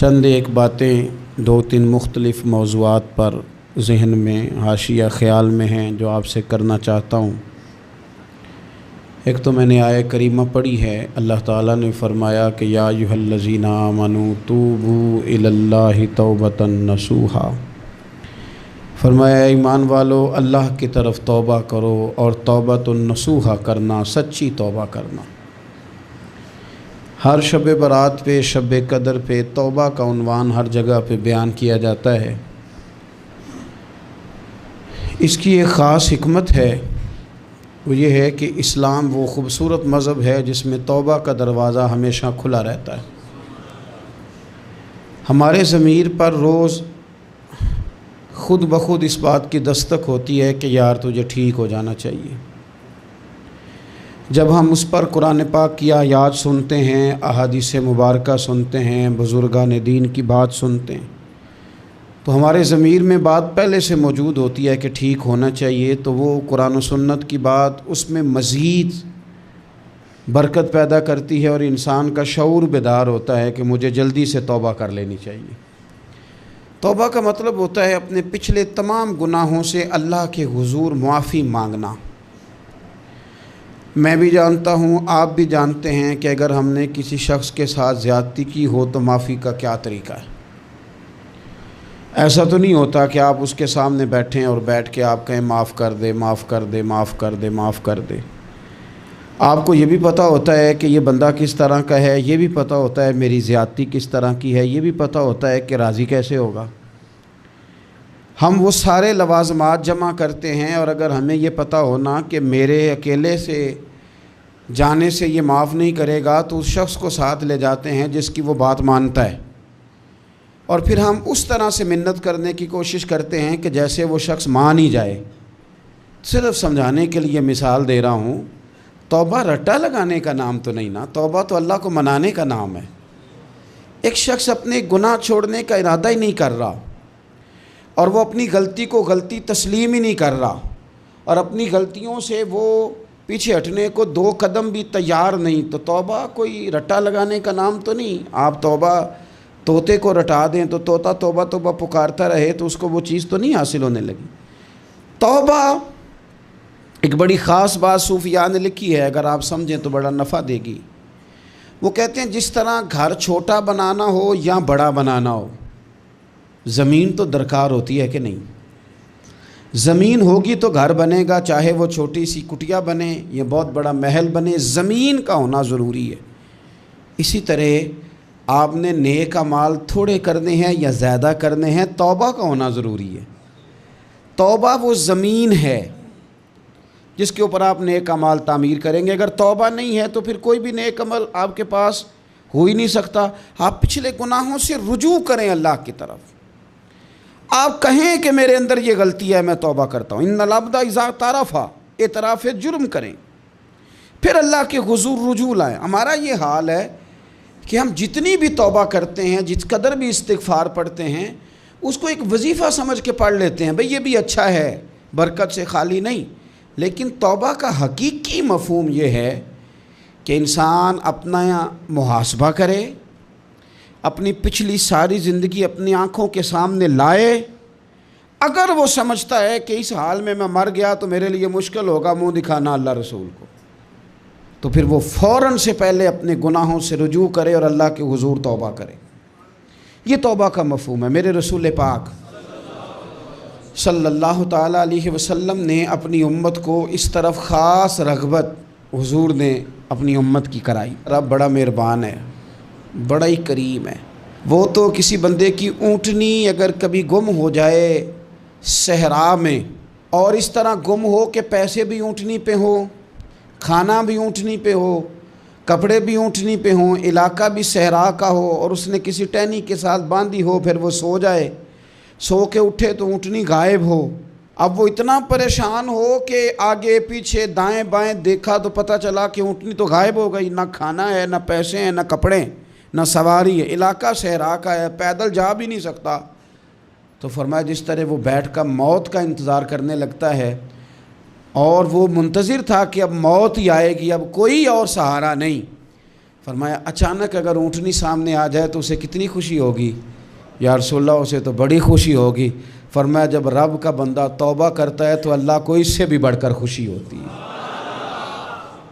چند ایک باتیں دو تین مختلف موضوعات پر ذہن میں، حاشیہ خیال میں ہیں جو آپ سے کرنا چاہتا ہوں۔ ایک تو میں نے آئے کریمہ پڑھی ہے۔ اللہ تعالیٰ نے فرمایا کہ یا الذین آمنوا توبوا الی اللہ توبتا نصوحا۔ فرمایا ایمان والو، اللہ کی طرف توبہ کرو اور توبۃ النصوحہ کرنا، سچی توبہ کرنا۔ ہر شب برات پہ، شب قدر پہ توبہ کا عنوان ہر جگہ پہ بیان کیا جاتا ہے۔ اس کی ایک خاص حکمت ہے، وہ یہ ہے کہ اسلام وہ خوبصورت مذہب ہے جس میں توبہ کا دروازہ ہمیشہ کھلا رہتا ہے۔ ہمارے ضمیر پر روز خود بخود اس بات کی دستک ہوتی ہے کہ یار تجھے ٹھیک ہو جانا چاہیے۔ جب ہم اس پر قرآن پاک کی آیات سنتے ہیں، احادیث مبارکہ سنتے ہیں، بزرگان دین کی بات سنتے ہیں، تو ہمارے ضمیر میں بات پہلے سے موجود ہوتی ہے کہ ٹھیک ہونا چاہیے، تو وہ قرآن و سنت کی بات اس میں مزید برکت پیدا کرتی ہے اور انسان کا شعور بیدار ہوتا ہے کہ مجھے جلدی سے توبہ کر لینی چاہیے۔ توبہ کا مطلب ہوتا ہے اپنے پچھلے تمام گناہوں سے اللہ کے حضور معافی مانگنا۔ میں بھی جانتا ہوں، آپ بھی جانتے ہیں کہ اگر ہم نے کسی شخص کے ساتھ زیادتی کی ہو تو معافی کا کیا طریقہ ہے؟ ایسا تو نہیں ہوتا کہ آپ اس کے سامنے بیٹھیں اور بیٹھ کے آپ کہیں معاف کر دے، معاف کر دے، معاف کر دے، معاف کر دے۔ آپ کو یہ بھی پتہ ہوتا ہے کہ یہ بندہ کس طرح کا ہے، یہ بھی پتہ ہوتا ہے میری زیادتی کس طرح کی ہے، یہ بھی پتہ ہوتا ہے کہ راضی کیسے ہوگا۔ ہم وہ سارے لوازمات جمع کرتے ہیں اور اگر ہمیں یہ پتہ ہونا کہ میرے اکیلے سے جانے سے یہ معاف نہیں کرے گا تو اس شخص کو ساتھ لے جاتے ہیں جس کی وہ بات مانتا ہے۔ اور پھر ہم اس طرح سے منت کرنے کی کوشش کرتے ہیں کہ جیسے وہ شخص مان ہی جائے۔ صرف سمجھانے کے لیے مثال دے رہا ہوں، توبہ رٹا لگانے کا نام تو نہیں نا، توبہ تو اللہ کو منانے کا نام ہے۔ ایک شخص اپنے گناہ چھوڑنے کا ارادہ ہی نہیں کر رہا۔ اور وہ اپنی غلطی کو غلطی تسلیم ہی نہیں کر رہا اور اپنی غلطیوں سے وہ پیچھے ہٹنے کو دو قدم بھی تیار نہیں۔ تو توبہ کوئی رٹا لگانے کا نام تو نہیں۔ آپ توبہ طوطے کو رٹا دیں تو طوطا توبہ توبہ پکارتا رہے تو اس کو وہ چیز تو نہیں حاصل ہونے لگی۔ توبہ ایک بڑی خاص بات صوفیاء نے لکھی ہے، اگر آپ سمجھیں تو بڑا نفع دے گی۔ وہ کہتے ہیں جس طرح گھر چھوٹا بنانا ہو یا بڑا بنانا ہو زمین تو درکار ہوتی ہے کہ نہیں۔ زمین ہوگی تو گھر بنے گا، چاہے وہ چھوٹی سی کٹیا بنے یا بہت بڑا محل بنے، زمین کا ہونا ضروری ہے۔ اسی طرح آپ نے نیک مال تھوڑے کرنے ہیں یا زیادہ کرنے ہیں، توبہ کا ہونا ضروری ہے۔ توبہ وہ زمین ہے جس کے اوپر آپ نیک مال تعمیر کریں گے۔ اگر توبہ نہیں ہے تو پھر کوئی بھی نیک عمل آپ کے پاس ہو ہی نہیں سکتا۔ آپ پچھلے گناہوں سے رجوع کریں اللہ کی طرف۔ آپ کہیں کہ میرے اندر یہ غلطی ہے، میں توبہ کرتا ہوں۔ ان لابدہ اضا تعارفہ اعتراف جرم کریں۔ پھر اللہ کے حضور رجوع لائیں۔ ہمارا یہ حال ہے کہ ہم جتنی بھی توبہ کرتے ہیں، جس قدر بھی استغفار پڑھتے ہیں، اس کو ایک وظیفہ سمجھ کے پڑھ لیتے ہیں۔ بھئی یہ بھی اچھا ہے، برکت سے خالی نہیں۔ لیکن توبہ کا حقیقی مفہوم یہ ہے کہ انسان اپنا محاسبہ کرے اپنی پچھلی ساری زندگی اپنی آنکھوں کے سامنے لائے۔ اگر وہ سمجھتا ہے کہ اس حال میں میں مر گیا تو میرے لیے مشکل ہوگا، منہ دکھانا اللہ رسول کو۔ تو پھر وہ فوراً سے پہلے اپنے گناہوں سے رجوع کرے اور اللہ کے حضور توبہ کرے۔ یہ توبہ کا مفہوم ہے۔ میرے رسول پاک صلی اللہ تعالیٰ علیہ وسلم نے اپنی امت کو اس طرف خاص رغبت حضور نے اپنی امت کی کرائی۔ رب بڑا مہربان ہے۔ بڑا ہی کریم ہے۔ وہ تو کسی بندے کی اونٹنی اگر کبھی گم ہو جائے صحرا میں، اور اس طرح گم ہو کہ پیسے بھی اونٹنی پہ ہوں، کھانا بھی اونٹنی پہ ہو، کپڑے بھی اونٹنی پہ ہوں، علاقہ بھی صحرا کا ہو، اور اس نے کسی ٹہنی کے ساتھ باندھی ہو، پھر وہ سو جائے۔ سو کے اٹھے تو اونٹنی غائب ہو۔ اب وہ اتنا پریشان ہو کہ آگے پیچھے دائیں بائیں دیکھا تو پتہ چلا کہ اونٹنی تو غائب ہو گئی۔ نہ کھانا ہے، نہ پیسے ہیں، نہ کپڑے ہیں۔ نہ سواری ہے، علاقہ صحرا کا ہے، پیدل جا بھی نہیں سکتا۔ تو فرمایا، جس طرح وہ بیٹھ کر موت کا انتظار کرنے لگتا ہے، اور وہ منتظر تھا کہ اب موت ہی آئے گی، اب کوئی اور سہارا نہیں۔ فرمایا، اچانک اگر اونٹنی سامنے آ جائے تو اسے کتنی خوشی ہوگی۔ یا رسول اللہ، اسے تو بڑی خوشی ہوگی۔ فرمایا، جب رب کا بندہ توبہ کرتا ہے تو اللہ کو اس سے بھی بڑھ کر خوشی ہوتی ہے۔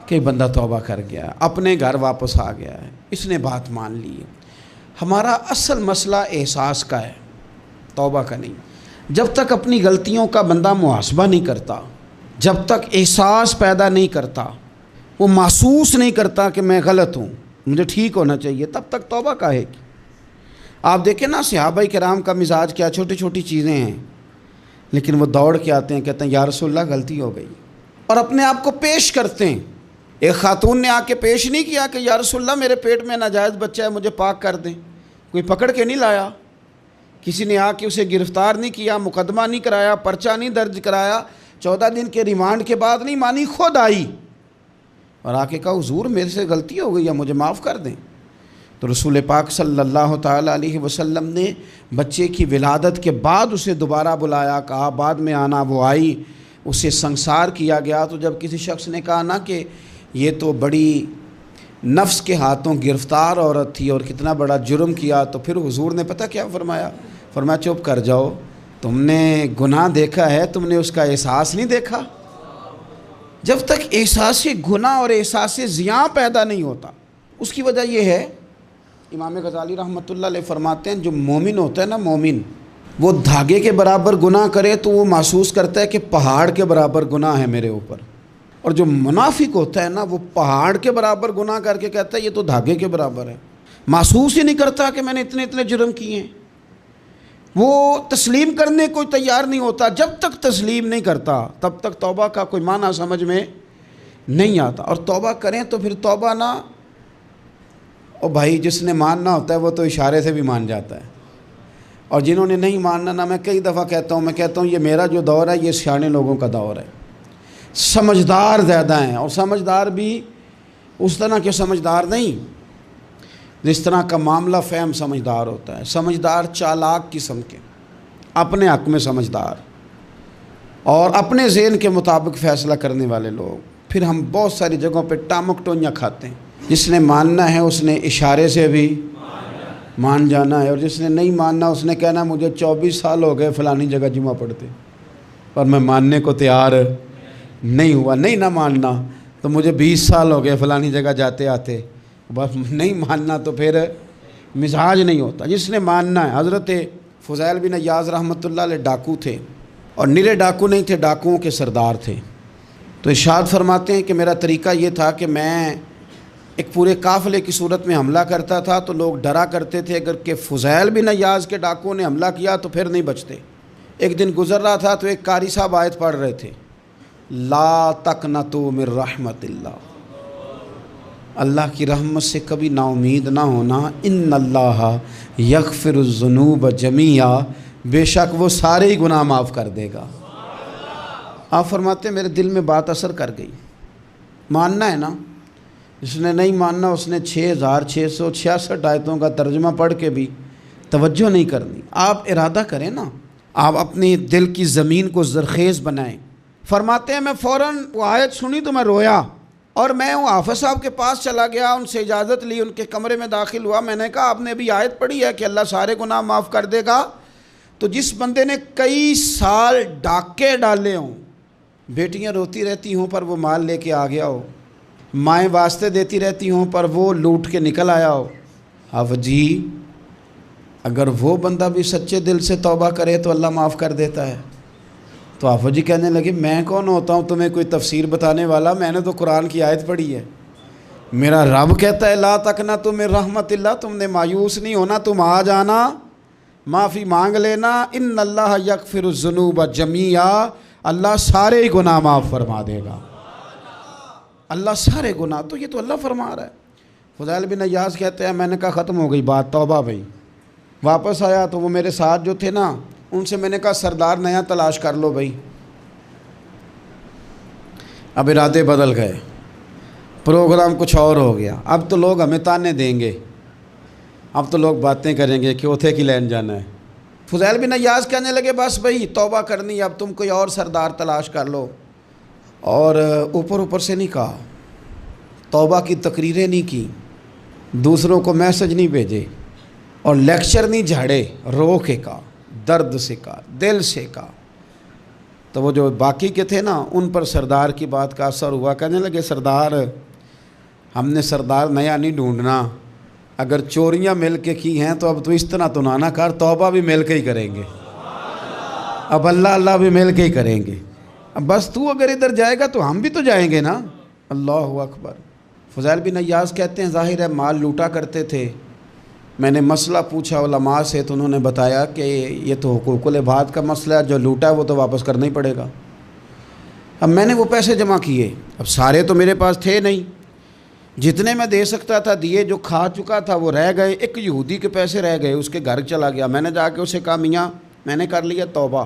کہ بندہ توبہ کر گیا ہے اپنے گھر واپس آ گیا ہے۔ اس نے بات مان لی۔ ہے ہمارا اصل مسئلہ احساس کا ہے، توبہ کا نہیں۔ جب تک اپنی غلطیوں کا بندہ محاسبہ نہیں کرتا، جب تک احساس پیدا نہیں کرتا، وہ محسوس نہیں کرتا کہ میں غلط ہوں، مجھے ٹھیک ہونا چاہیے، تب تک توبہ کا ہے کہ۔ آپ دیکھیں نا، صحابہ کرام کا مزاج کیا، چھوٹی چھوٹی چیزیں ہیں۔ لیکن وہ دوڑ کے آتے ہیں، کہتے ہیں، یا رسول اللہ، غلطی ہو گئی۔ اور اپنے آپ کو پیش کرتے ہیں۔ ایک خاتون نے آ کے پیش نہیں کیا کہ یا رسول اللہ میرے پیٹ میں ناجائز بچہ ہے، مجھے پاک کر دیں۔ کوئی پکڑ کے نہیں لایا۔ کسی نے آ کے اسے گرفتار نہیں کیا، مقدمہ نہیں کرایا، پرچہ نہیں درج کرایا۔ چودہ دن کے ریمانڈ کے بعد نہیں، مانی خود آئی۔ اور آ کے کہا، حضور، میرے سے غلطی ہو گئی یا مجھے معاف کر دیں۔ تو رسول پاک صلی اللہ تعالیٰ علیہ وسلم نے بچے کی ولادت کے بعد اسے دوبارہ بلایا۔ کہا، بعد میں آنا، وہ آئی۔ اسے سنسار کیا گیا۔ تو جب کسی شخص نے کہا نا کہ یہ تو بڑی نفس کے ہاتھوں گرفتار عورت تھی اور کتنا بڑا جرم کیا تو پھر حضور نے پتہ کیا فرمایا؟ فرمایا، چپ کر جاؤ، تم نے گناہ دیکھا ہے، تم نے اس کا احساس نہیں دیکھا؟ جب تک احساس گناہ اور احساس زیاں پیدا نہیں ہوتا، اس کی وجہ یہ ہے، امام غزالی رحمۃ اللہ علیہ فرماتے ہیں، جو مومن ہوتا ہے نا، مومن، وہ دھاگے کے برابر گناہ کرے تو وہ محسوس کرتا ہے کہ پہاڑ کے برابر گناہ ہے میرے اوپر۔ اور جو منافق ہوتا ہے نا، وہ پہاڑ کے برابر گناہ کر کے کہتا ہے، یہ تو دھاگے کے برابر ہے۔ محسوس ہی نہیں کرتا کہ میں نے اتنے اتنے جرم کیے ہیں۔ وہ تسلیم کرنے کوئی تیار نہیں ہوتا، جب تک تسلیم نہیں کرتا، تب تک توبہ کا کوئی معنی سمجھ میں نہیں آتا۔ اور توبہ کریں تو پھر توبہ نہ اور بھائی، جس نے ماننا ہوتا ہے، وہ تو اشارے سے بھی مان جاتا ہے۔ اور جنہوں نے نہیں ماننا، نہ میں کئی دفعہ کہتا ہوں، میں کہتا ہوں، یہ میرا جو دور ہے، یہ سیانے لوگوں کا دور ہے۔ سمجھدار زیادہ ہیں اور سمجھدار بھی اس طرح کے سمجھدار نہیں۔ جس طرح کا معاملہ فہم سمجھدار ہوتا ہے، سمجھدار چالاک قسم کے، اپنے حق میں سمجھدار۔ اور اپنے ذہن کے مطابق فیصلہ کرنے والے لوگ۔ پھر ہم بہت ساری جگہوں پہ ٹامک ٹونیاں کھاتے ہیں۔ جس نے ماننا ہے اس نے اشارے سے بھی مان جانا ہے، اور جس نے نہیں ماننا اس نے کہنا مجھے چوبیس سال ہو گئے فلانی جگہ جمعہ پڑھتے۔ اور میں ماننے کو تیار۔ نہیں ہوا، نہیں نہ ماننا۔ تو مجھے بیس سال ہو گئے فلانی جگہ جاتے آتے۔ بس نہیں ماننا تو پھر مزاج نہیں ہوتا۔ جس نے ماننا ہے، حضرت فضیل بن یاز رحمۃ اللہ علیہ ڈاکو تھے۔ اور نرے ڈاکو نہیں تھے، ڈاکوؤں کے سردار تھے۔ تو اشاد فرماتے ہیں کہ میرا طریقہ یہ تھا کہ میں ایک پورے قافلے کی صورت میں حملہ کرتا تھا۔ تو لوگ ڈرا کرتے تھے، اگر کہ فضیل بن نیاز کے ڈاکوؤں نے حملہ کیا تو پھر نہیں بچتے۔ ایک دن گزر رہا تھا تو ایک قاری صاحب آیت پڑھ رہے تھے۔ لا تک نہ تو مر رحمت اللہ۔ اللہ کی رحمت سے کبھی نا امید نہ ہونا۔ ان اللہ یغفر الذنوب جمیہ بے شک وہ سارے ہی گناہ معاف کر دے گا۔ آپ فرماتے ہیں میرے دل میں بات اثر کر گئی۔ ماننا ہے نا؟ جس نے نہیں ماننا، اس نے چھ ہزار چھ سو چھیاسٹھ آیتوں کا ترجمہ پڑھ کے بھی توجہ نہیں کرنی۔ آپ ارادہ کریں نا۔ آپ اپنی دل کی زمین کو زرخیز بنائیں۔ فرماتے ہیں، میں فوراً وہ آیت سنی تو میں رویا اور میں وہ حافظ صاحب کے پاس چلا گیا، ان سے اجازت لی، ان کے کمرے میں داخل ہوا۔ میں نے کہا، آپ نے ابھی آیت پڑھی ہے کہ اللہ سارے گناہ معاف کر دے گا۔ تو جس بندے نے کئی سال ڈاکے ڈالے ہوں، بیٹیاں روتی رہتی ہوں پر وہ مال لے کے آ گیا ہو، مائیں واسطے دیتی رہتی ہوں پر وہ لوٹ کے نکل آیا ہو۔ اب جی اگر وہ بندہ بھی سچے دل سے توبہ کرے تو اللہ معاف کر دیتا ہے۔ تو آفو جی کہنے لگے، میں کون ہوتا ہوں؟ تمہیں کوئی تفسیر بتانے والا؟ میں نے تو قرآن کی آیت پڑھی ہے۔ میرا رب کہتا ہے، لا تک نہ تم رحمت اللہ، تم نے مایوس نہیں ہونا، تم آ جانا، معافی مانگ لینا، ان اللہ یکفر الذنوب جمیہ اللہ سارے گناہ معاف فرما دے گا۔ اللہ سارے گناہ، تو یہ تو اللہ فرما رہا ہے۔ فضائل بن ایاز کہتے ہیں، میں نے کہا ختم ہو گئی بات، توبہ بھائی۔ واپس آیا تو وہ میرے ساتھ جو تھے نا ان سے میں نے کہا، سردار نیا تلاش کر لو بھائی۔ اب ارادے بدل گئے۔ پروگرام کچھ اور ہو گیا۔ اب تو لوگ ہمیں تانے دیں گے۔ اب تو لوگ باتیں کریں گے کہ اوتھے کی لین جانا ہے۔ فضیل بن نیاز کہنے لگے، بس بھائی، توبہ کرنی اب تم کوئی اور سردار تلاش کر لو۔ اور اوپر اوپر سے نہیں کہا۔ توبہ کی تقریریں نہیں کی۔ دوسروں کو میسج نہیں بھیجے۔ اور لیکچر نہیں جھاڑے۔ رو کے کا درد سے کا، دل سے کا۔ تو وہ جو باقی کے تھے نا، ان پر سردار کی بات کا اثر ہوا۔ کہنے لگے، سردار، ہم نے سردار نیا نہیں ڈھونڈنا۔ اگر چوریاں مل کے کی ہیں، تو اب تو اس طرح تو نانا کار توبہ بھی مل کے ہی کریں گے۔ اب اللہ اللہ بھی مل کے ہی کریں گے۔ اب بس تو اگر ادھر جائے گا تو ہم بھی تو جائیں گے نا۔ اللہ اکبر۔ فضیل بن نیاز کہتے ہیں، ظاہر ہے مال لوٹا کرتے تھے۔ میں نے مسئلہ پوچھا، علماء سے تو انہوں نے بتایا کہ یہ تو حقوق العباد کا مسئلہ ہے، جو لوٹا ہے وہ تو واپس کرنا ہی پڑے گا۔ اب میں نے وہ پیسے جمع کیے۔ اب سارے تو میرے پاس تھے نہیں۔ جتنے میں دے سکتا تھا دیے، جو کھا چکا تھا وہ رہ گئے۔ ایک یہودی کے پیسے رہ گئے، اس کے گھر چلا گیا۔ میں نے جا کے اسے کہا، میاں، میں نے کر لیا توبہ۔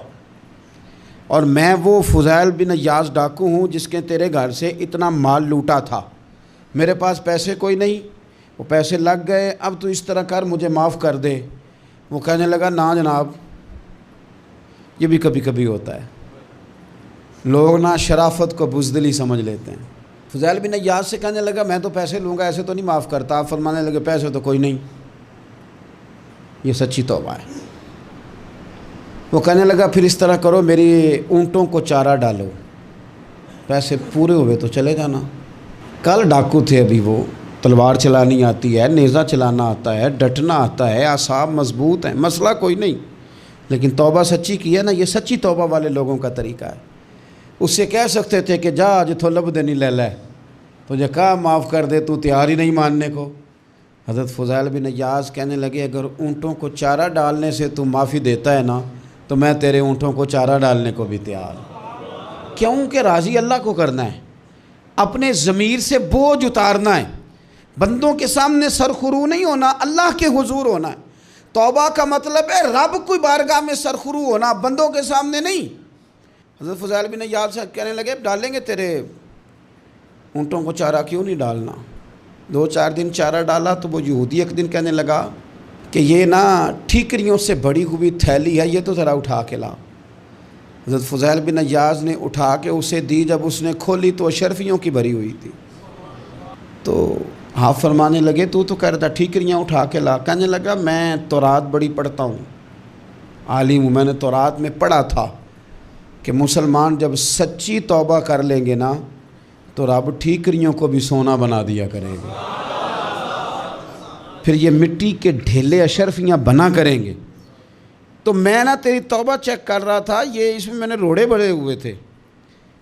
اور میں وہ فضائل بن یاز ڈاکو ہوں جس کے تیرے گھر سے اتنا مال لوٹا تھا۔ میرے پاس پیسے کوئی نہیں۔ وہ پیسے لگ گئے، اب تو اس طرح کر، مجھے معاف کر دے۔ وہ کہنے لگا نا جناب، یہ بھی کبھی کبھی ہوتا ہے۔ لوگ نا شرافت کو بزدلی سمجھ لیتے ہیں۔ فضیل بن یاد سے کہنے لگا، میں تو پیسے لوں گا، ایسے تو نہیں معاف کرتا۔ آپ فرمانے لگے، پیسے تو کوئی نہیں۔ یہ سچی توبہ ہے۔ وہ کہنے لگا، پھر اس طرح کرو، میری اونٹوں کو چارہ ڈالو۔ پیسے پورے ہوئے تو چلے جانا۔ کل ڈاکو تھے ابھی وہ۔ تلوار چلانی آتی ہے، نیزہ چلانا آتا ہے، ڈٹنا آتا ہے آساب مضبوط ہیں، مسئلہ کوئی نہیں۔ لیکن توبہ سچی کی ہے نا، یہ سچی توبہ والے لوگوں کا طریقہ ہے۔ اس سے کہہ سکتے تھے کہ جا جتھو لب دینی لے لے۔ تجھے کہا معاف کر دے، تو تیار ہی نہیں ماننے کو۔ حضرت فضائل بن یاز کہنے لگے، اگر اونٹوں کو چارہ ڈالنے سے تو معافی دیتا ہے نا، تو میں تیرے اونٹوں کو چارہ ڈالنے کو بھی تیار کیوں؟ کہ راضی اللہ کو کرنا ہے۔ اپنے ضمیر سے بوجھ اتارنا ہے۔ بندوں کے سامنے سرخرو نہیں ہونا، اللہ کے حضور ہونا۔ ہے توبہ کا مطلب ہے رب کوئی بارگاہ میں سرخرو ہونا، بندوں کے سامنے نہیں۔ حضرت فضائل بن یاد سے کہنے لگے ڈالیں گے تیرے اونٹوں کو چارہ کیوں نہیں ڈالنا؟ دو چار دن چارہ ڈالا تو وہ یہودی ایک دن کہنے لگا کہ یہ نا ٹھیکریوں سے بڑی ہوئی تھیلی ہے، یہ تو ذرا اٹھا کے لا۔ حضرت فضائل بن نیاز نے اٹھا کے اسے دی، جب اس نے کھولی تو اشرفیوں کی بھری ہوئی تھی۔ تو ہاں فرمانے لگے، تو تو کہہ رہا تھا، ٹھیکریاں اٹھا کے لا۔ کہنے لگا، میں تورات بڑی پڑھتا ہوں۔ عالم ہوں، میں نے تورات میں پڑھا تھا کہ مسلمان جب سچی توبہ کر لیں گے نا، تو رب ٹھیکریوں کو بھی سونا بنا دیا کرے گا پھر یہ مٹی کے ڈھیلے اشرفیاں بنا کریں گے۔ تو میں نا تیری توبہ چیک کر رہا تھا، یہ اس میں میں نے روڑے بڑے ہوئے تھے۔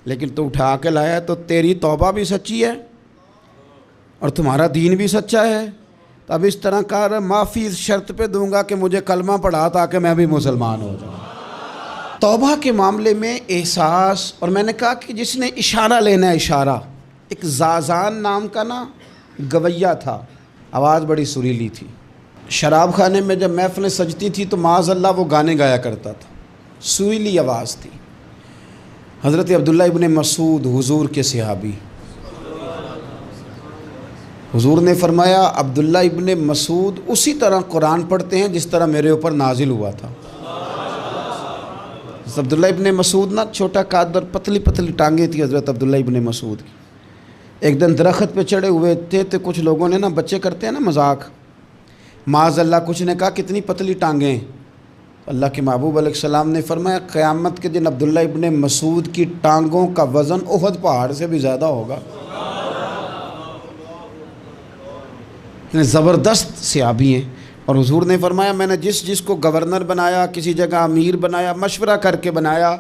لیکن تو اٹھا کے لایا، تو تیری توبہ بھی سچی ہے۔ اور تمہارا دین بھی سچا ہے۔ تو اب اس طرح کر معافی اس شرط پہ دوں گا کہ مجھے کلمہ پڑھا تاکہ میں بھی مسلمان ہو جاؤں۔ توبہ کے معاملے میں احساس، اور میں نے کہا کہ جس نے اشارہ لینا ہے، اشارہ۔ ایک زازان نام کا نا گویا تھا۔ آواز بڑی سریلی تھی۔ شراب خانے میں جب محفلیں سجتی تھی تو معاذ اللہ وہ گانے گایا کرتا تھا۔ سویلی آواز تھی۔ حضرت عبداللہ ابن مسعود، حضور کے صحابی۔ حضور نے فرمایا، عبداللہ ابن مسعود اسی طرح قرآن پڑھتے ہیں جس طرح میرے اوپر نازل ہوا تھا۔ عبداللہ ابن مسعود نا چھوٹا قادر پتلی پتلی ٹانگیں تھی حضرت عبداللہ ابن مسعود کی۔ ایک دن درخت پہ چڑھے ہوئے تھے تو کچھ لوگوں نے نا، بچے کرتے ہیں نا مذاق۔ معاذ اللہ کچھ نے کہا، کتنی پتلی ٹانگیں۔ اللہ کے محبوب علیہ السلام نے فرمایا، قیامت کے دن عبداللہ ابن مسعود کی ٹانگوں کا وزن احد پہاڑ سے بھی زیادہ ہوگا۔ یعنی زبردست سیابی ہیں۔ اور حضور نے فرمایا، میں نے جس جس کو گورنر بنایا، کسی جگہ امیر بنایا، مشورہ کر کے بنایا،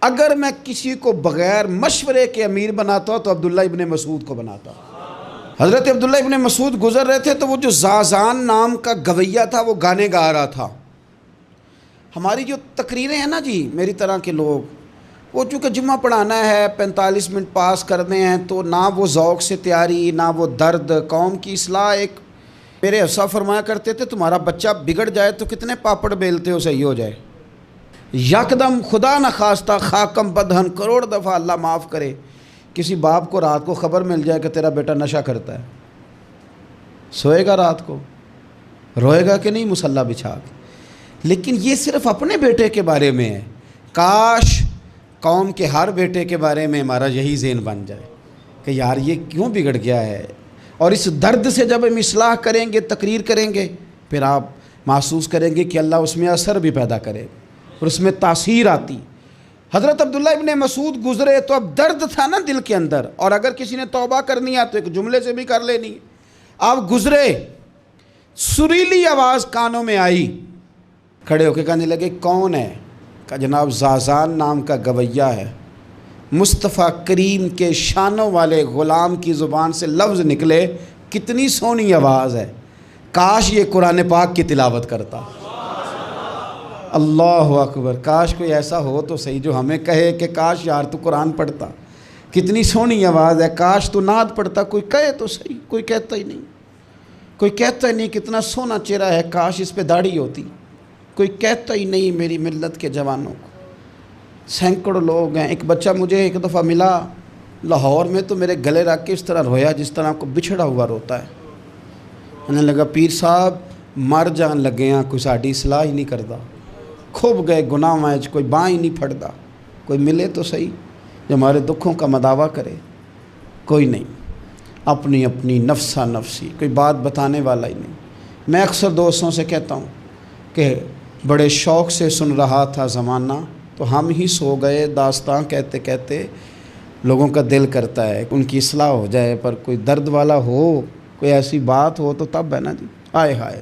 اگر میں کسی کو بغیر مشورے کے امیر بناتا تو عبداللہ ابن مسعود کو بناتا۔ حضرت عبداللہ ابن مسعود گزر رہے تھے تو وہ جو زازان نام کا گویہ تھا، وہ گانے گا رہا تھا۔ ہماری جو تقریریں ہیں نا جی میری طرح کے لوگ، وہ چونکہ جمعہ پڑھانا ہے، پینتالیس منٹ پاس کرنے ہیں، تو نہ وہ ذوق سے تیاری، نہ وہ درد، قوم کی اصلاح ایک میرے حصہ فرمایا کرتے تھے، تمہارا بچہ بگڑ جائے تو کتنے پاپڑ بیلتے ہو، صحیح ہو جائے۔ یکدم خدا نہ خواستہ خاکم بدہن کروڑ دفعہ اللہ معاف کرے۔ کسی باپ کو رات کو خبر مل جائے کہ تیرا بیٹا نشہ کرتا ہے۔ سوئے گا رات کو، روئے گا کہ نہیں، مسلح بچھا کے۔ لیکن یہ صرف اپنے بیٹے کے بارے میں ہے۔ کاش قوم کے ہر بیٹے کے بارے میں ہمارا یہی ذہن بن جائے کہ یار یہ کیوں بگڑ گیا ہے؟ اور اس درد سے جب ہم اصلاح کریں گے، تقریر کریں گے، پھر آپ محسوس کریں گے کہ اللہ اس میں اثر بھی پیدا کرے اور اس میں تاثیر آتی۔ حضرت عبداللہ ابن مسعود گزرے تو اب درد تھا نا دل کے اندر، اور اگر کسی نے توبہ کرنی ہے تو ایک جملے سے بھی کر لینی۔ آپ گزرے، سریلی آواز کانوں میں آئی، کھڑے ہو کے کہنے لگے، کون ہے؟ کہ جناب زازان نام کا گویہ ہے۔ مصطفیٰ کریم کے شانوں والے غلام کی زبان سے لفظ نکلے، کتنی سونی آواز ہے۔ کاش یہ قرآن پاک کی تلاوت کرتا۔ اللہ اکبر، کاش کوئی ایسا ہو تو صحیح جو ہمیں کہے کہ کاش یار تو قرآن پڑھتا۔ کتنی سونی آواز ہے، کاش تو نعت پڑھتا، کوئی کہے تو صحیح، کوئی کہتا ہی نہیں۔ کوئی کہتا ہی نہیں کتنا سونا چہرہ ہے، کاش اس پہ داڑھی ہوتی۔ کوئی کہتا ہی نہیں میری ملت کے جوانوں کو۔ سینکڑوں لوگ ہیں۔ ایک بچہ مجھے ایک دفعہ ملا لاہور میں تو میرے گلے رکھ کے اس طرح رویا جس طرح آپ کو بچھڑا ہوا روتا ہے۔ انہیں لگا، پیر صاحب، مر جان لگے ہیں، کوئی ساڑھی صلاح ہی نہیں کرتا کھوب گئے، گناہ وائج کوئی باں ہی نہیں پھڑتا کوئی ملے تو صحیح، جو ہمارے دکھوں کا مداوع کرے۔ کوئی نہیں، اپنی اپنی نفسا نفسی، کوئی بات بتانے والا ہی نہیں۔ میں اکثر دوستوں سے کہتا ہوں کہ بڑے شوق سے سن رہا تھا زمانہ۔ تو ہم ہی سو گئے داستان کہتے کہتے لوگوں کا دل کرتا ہے ان کی اصلاح ہو جائے، پر کوئی درد والا ہو، کوئی ایسی بات ہو تو تب ہے نا جی؟ آئے ہائے۔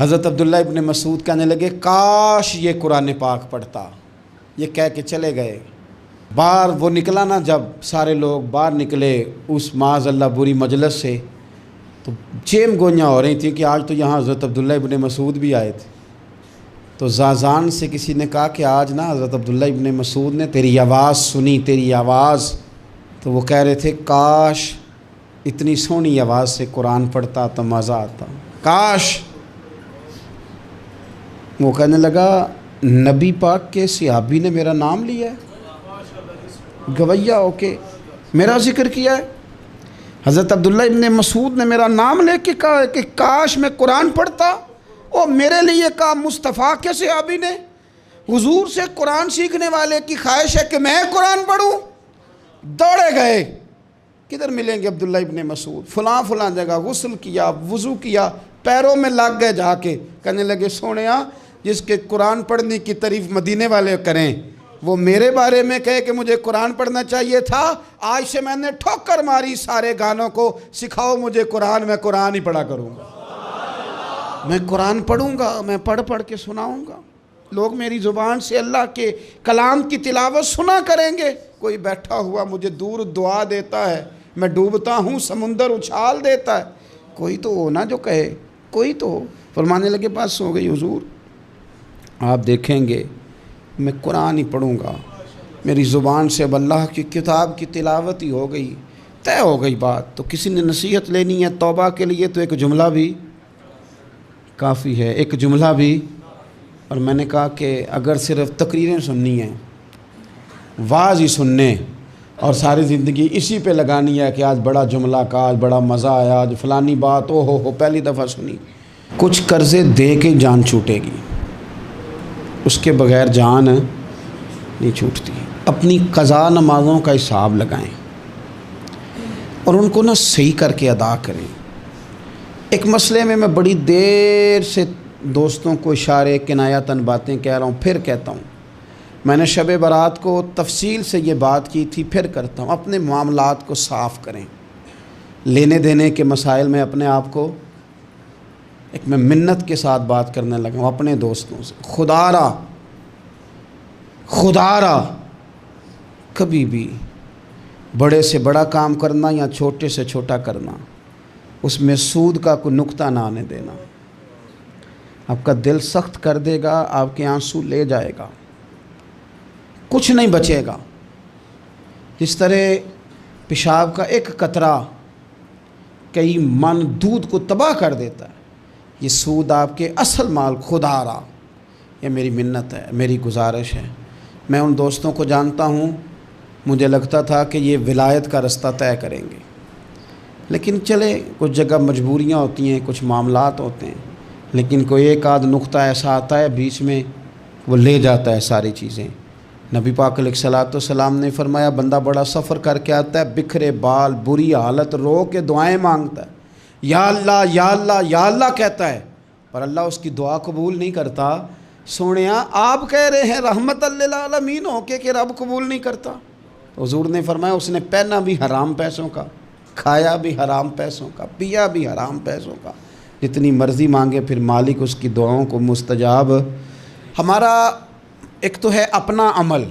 حضرت عبداللہ ابن مسعود کہنے لگے، کاش یہ قرآن پاک پڑھتا، یہ کہہ کے چلے گئے۔ باہر وہ نکلا نا جب سارے لوگ باہر نکلے اس معاذ اللہ بری مجلس سے، تو چیم گوئیاں ہو رہی تھیں کہ آج تو یہاں حضرت عبداللہ ابن مسعود بھی آئے تھے۔ تو زازان سے کسی نے کہا کہ آج نا حضرت عبداللہ ابن مسعود نے تیری آواز سنی، تیری آواز۔ تو وہ کہہ رہے تھے، کاش اتنی سونی آواز سے قرآن پڑھتا تو مزہ آتا۔ کاش۔ وہ کہنے لگا، نبی پاک کے صحابی نے میرا نام لیا ہے۔ گویا ہو کے میرا ذکر کیا ہے۔ حضرت عبداللہ ابن مسعود نے میرا نام لے کے کہا کہ کاش میں قرآن پڑھتا۔ او میرے لیے کہا مصطفیٰ کے صحابی نے۔ حضور سے قرآن سیکھنے والے کی خواہش ہے کہ میں قرآن پڑھوں۔ دوڑے گئے۔ کدھر ملیں گے عبداللہ ابن مسعود؟ فلاں فلاں جگہ غسل کیا، وضو کیا، پیروں میں لگ گئے جا کے۔ کہنے لگے سونیا جس کے قرآن پڑھنے کی تعریف مدینے والے کریں۔ وہ میرے بارے میں کہے کہ مجھے قرآن پڑھنا چاہیے تھا۔ آج سے میں نے ٹھوکر ماری سارے گانوں کو۔ سکھاؤ مجھے قرآن، میں قرآن ہی پڑھا کروں گا۔ میں قرآن پڑھوں گا، میں پڑھ پڑھ کے سناؤں گا۔ لوگ میری زبان سے اللہ کے کلام کی تلاوت سنا کریں گے۔ کوئی بیٹھا ہوا مجھے دور دعا دیتا ہے، میں ڈوبتا ہوں، سمندر اچھال دیتا ہے۔ کوئی تو ہو نا جو کہے، کوئی تو ہو۔ فرمانے لگے، بس ہو گئی حضور۔ آپ دیکھیں گے، میں قرآن ہی پڑھوں گا۔ میری زبان سے اب اللہ کی کتاب کی تلاوت ہی ہو گئی۔ طے ہو گئی بات۔ تو کسی نے نصیحت لینی ہے توبہ کے لیے تو ایک جملہ بھی کافی ہے۔ ایک جملہ بھی، اور میں نے کہا کہ اگر صرف تقریریں سننی ہیں، واز ہی سننے، اور ساری زندگی اسی پہ لگانی ہے کہ آج بڑا جملہ کا، آج بڑا مزہ آیا، آج فلانی بات، او ہو ہو، پہلی دفعہ سنی۔ کچھ قرضے دے کے جان چھوٹے گی۔ اس کے بغیر جان نہیں چھوٹتی۔ اپنی قضا نمازوں کا حساب لگائیں۔ اور ان کو نہ صحیح کر کے ادا کریں۔ ایک مسئلے میں میں بڑی دیر سے دوستوں کو اشارے کنایاتن باتیں کہہ رہا ہوں، پھر کہتا ہوں۔ میں نے شب برات کو تفصیل سے یہ بات کی تھی، پھر کرتا ہوں۔ اپنے معاملات کو صاف کریں۔ لینے دینے کے مسائل میں اپنے آپ کو ایک میں منت کے ساتھ بات کرنے لگا ہوں، اپنے دوستوں سے۔ خدا را خدا را، کبھی بھی بڑے سے بڑا کام کرنا یا چھوٹے سے چھوٹا کرنا۔ اس میں سود کا کوئی نقطہ نہ آنے دینا۔ آپ کا دل سخت کر دے گا، آپ کے آنسو لے جائے گا۔ کچھ نہیں بچے گا۔ جس طرح پیشاب کا ایک قطرہ کئی من دودھ کو تباہ کر دیتا ہے۔ یہ سود آپ کے اصل مال خدا رہا یہ میری منت ہے، میری گزارش ہے۔ میں ان دوستوں کو جانتا ہوں، مجھے لگتا تھا کہ یہ ولایت کا رستہ طے کریں گے۔ لیکن چلے، کچھ جگہ مجبوریاں ہوتی ہیں، کچھ معاملات ہوتے ہیں، لیکن کوئی ایک آدھ نقطہ ایسا آتا ہے، بیچ میں وہ لے جاتا ہے ساری چیزیں۔ نبی پاک علیہ السلاۃ والسلام نے فرمایا، بندہ بڑا سفر کر کے آتا ہے، بکھرے بال، بری حالت، رو کے دعائیں مانگتا ہے۔ یا اللہ یا اللہ یا اللہ کہتا ہے، پر اللہ اس کی دعا قبول نہیں کرتا۔ سونیا آپ کہہ رہے ہیں، رحمت اللہ عالمین ہو کے کہ رب قبول نہیں کرتا۔ حضور نے فرمایا، اس نے پہنا بھی حرام پیسوں کا۔ کھایا بھی حرام پیسوں کا، پیا بھی حرام پیسوں کا۔ جتنی مرضی مانگے، پھر مالک اس کی دعاؤں کو مستجاب۔ ہمارا ایک تو ہے اپنا عمل۔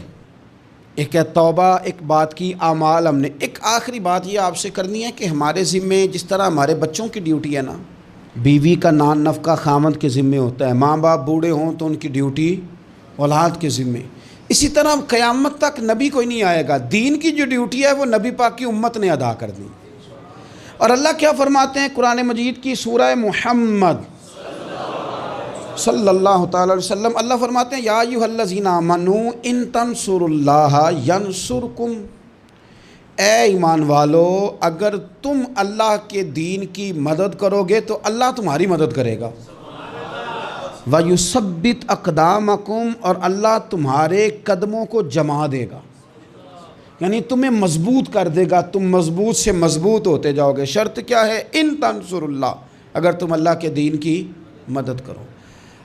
ایک ہے توبہ، ایک بات کی اعمال۔ ہم نے ایک آخری بات یہ آپ سے کرنی ہے کہ ہمارے ذمے جس طرح ہمارے بچوں کی ڈیوٹی ہے نا، بیوی کا نان نفقہ خامند کے ذمے ہوتا ہے، ماں باپ بوڑھے ہوں تو ان کی ڈیوٹی اولاد کے ذمے۔ اسی طرح قیامت تک نبی کوئی نہیں آئے گا۔ دین کی جو ڈیوٹی ہے وہ نبی پاک کی امت نے ادا کر دی۔ اور اللہ کیا فرماتے ہیں قرآن مجید کی سورہ محمد صلی اللہ تعالی وسلم اللہ فرماتے ہیں، یا الذین منو ان تنصر اللہ ینصرکم۔ اے ایمان والو، اگر تم اللہ کے دین کی مدد کرو گے تو اللہ تمہاری مدد کرے گا۔ وَيُثَبِّتْ أَقْدَامَكُمْ اور اللہ تمہارے قدموں کو جما دے گا۔ یعنی تمہیں مضبوط کر دے گا، تم مضبوط سے مضبوط ہوتے جاؤ گے۔ شرط کیا ہے؟ ان تنصر اللہ، اگر تم اللہ کے دین کی مدد کرو۔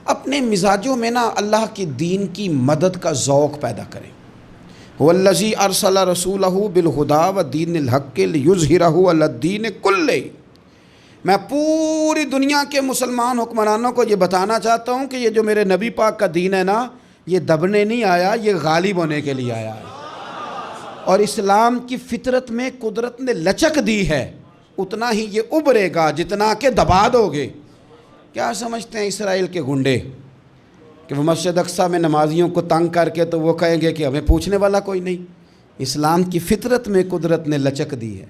اپنے مزاجوں میں نا اللہ کے دین کی مدد کا ذوق پیدا کریں۔ والذی ارسل رسولہ بالہدا و دین الحق لیظہرہ الدین کلے میں پوری دنیا کے مسلمان حکمرانوں کو یہ بتانا چاہتا ہوں کہ یہ جو میرے نبی پاک کا دین ہے نا، یہ دبنے نہیں آیا، یہ غالب ہونے کے لیے آیا ہے۔ اور اسلام کی فطرت میں قدرت نے لچک دی ہے، اتنا ہی یہ ابھرے گا جتنا کہ دبا دو گے۔ کیا سمجھتے ہیں اسرائیل کے گنڈے؟ کہ وہ مسجد اقصہ میں نمازیوں کو تنگ کر کے تو وہ کہیں گے کہ ہمیں پوچھنے والا کوئی نہیں۔ اسلام کی فطرت میں قدرت نے لچک دی ہے،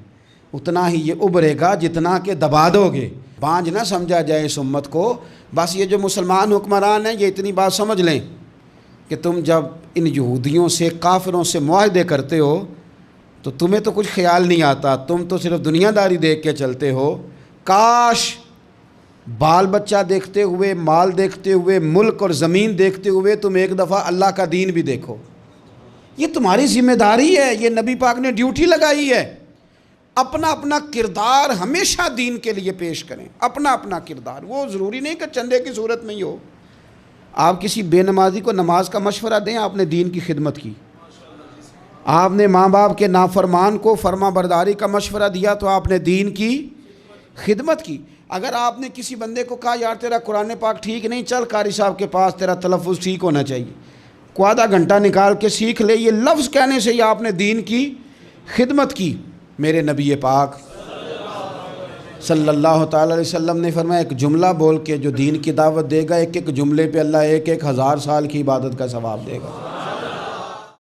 اتنا ہی یہ ابھرے گا جتنا کہ دبا دو گے۔ بانج نہ سمجھا جائے اس امت کو۔ بس یہ جو مسلمان حکمران ہیں، یہ اتنی بات سمجھ لیں۔ کہ تم جب ان یہودیوں سے، کافروں سے معاہدے کرتے ہو، تو تمہیں تو کچھ خیال نہیں آتا۔ تم تو صرف دنیا داری دیکھ کے چلتے ہو۔ کاش بال بچہ دیکھتے ہوئے، مال دیکھتے ہوئے، ملک اور زمین دیکھتے ہوئے تم ایک دفعہ اللہ کا دین بھی دیکھو۔ یہ تمہاری ذمہ داری ہے، یہ نبی پاک نے ڈیوٹی لگائی ہے۔ اپنا اپنا کردار ہمیشہ دین کے لیے پیش کریں۔ اپنا اپنا کردار۔ وہ ضروری نہیں کہ چندے کی صورت میں ہی ہو۔ آپ کسی بے نمازی کو نماز کا مشورہ دیں، آپ نے دین کی خدمت کی۔ آپ نے ماں باپ کے نافرمان کو فرما برداری کا مشورہ دیا تو آپ نے دین کی خدمت کی۔ اگر آپ نے کسی بندے کو کہا، یار تیرا قرآن پاک ٹھیک نہیں، چل قاری صاحب کے پاس تیرا تلفظ ٹھیک ہونا چاہیے۔ کو آدھا گھنٹہ نکال کے سیکھ لے، یہ لفظ کہنے سے ہی آپ نے دین کی خدمت کی۔ میرے نبی پاک صلی اللہ تعالی علیہ وسلم نے فرمایا، ایک جملہ بول کے جو دین کی دعوت دے گا، ایک ایک جملے پہ اللہ ایک ایک ہزار سال کی عبادت کا ثواب دے گا۔